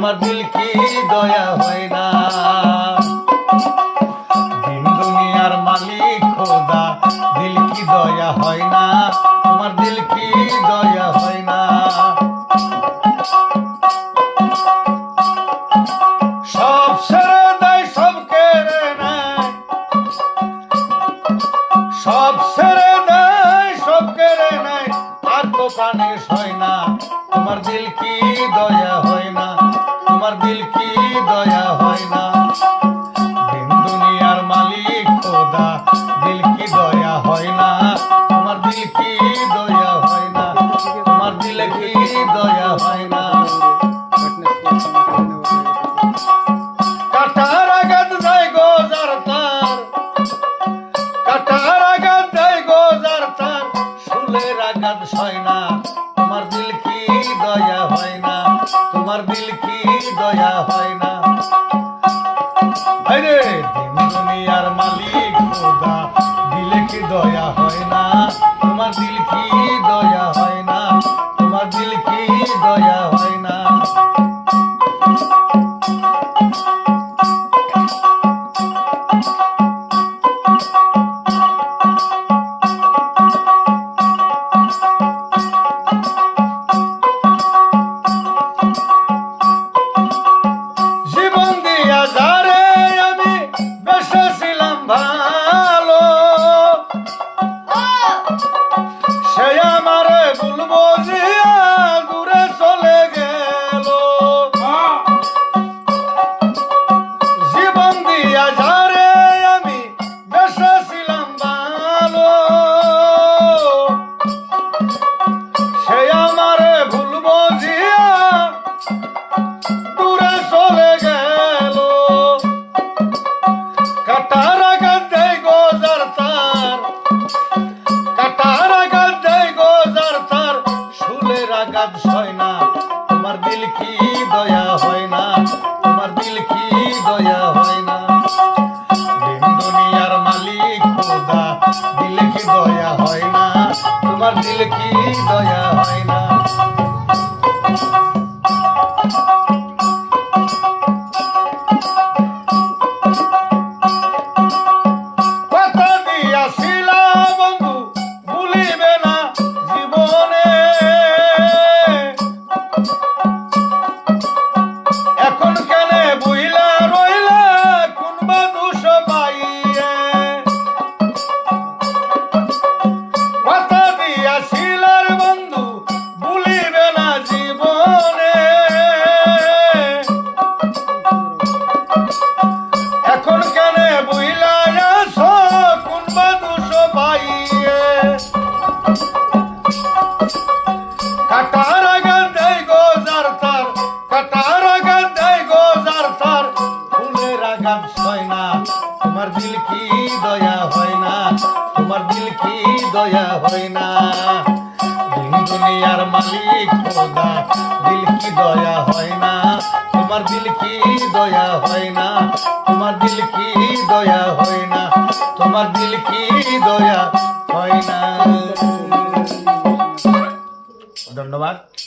তোমার দিল কি দয়া হয় না? দিন দুনিয়ার মালিক খোদা, দিল কি দয়া হয় না? তোমার দিল কি দয়া হয় না? আর তো প্রাণে সয় না। তোমার দিল কি হয় তোমার দিল তোমার দিল কি? দয়া হয় না। আঘাত সয় না, তোমার দিল কি দয়া হয় না, তোমার দিল কি দয়া হয় না। দিন দুনিয়ার মালিক খোদা, দিল কি দয়া হয় না, তোমার দিল কি দয়া হয় না। আঘাত সয় না। তোমার দিল কি দয়া হয় না? তোমার দিল কি দয়া হয় না? দিন দুনিয়ার মালিক খোদা, দিল কি দয়া হয় না? তোমার দিল কি দয়া হয় না? তোমার দিল কি দয়া হয় না? তোমার দিল কি দয়া হয় না? ধন্যবাদ।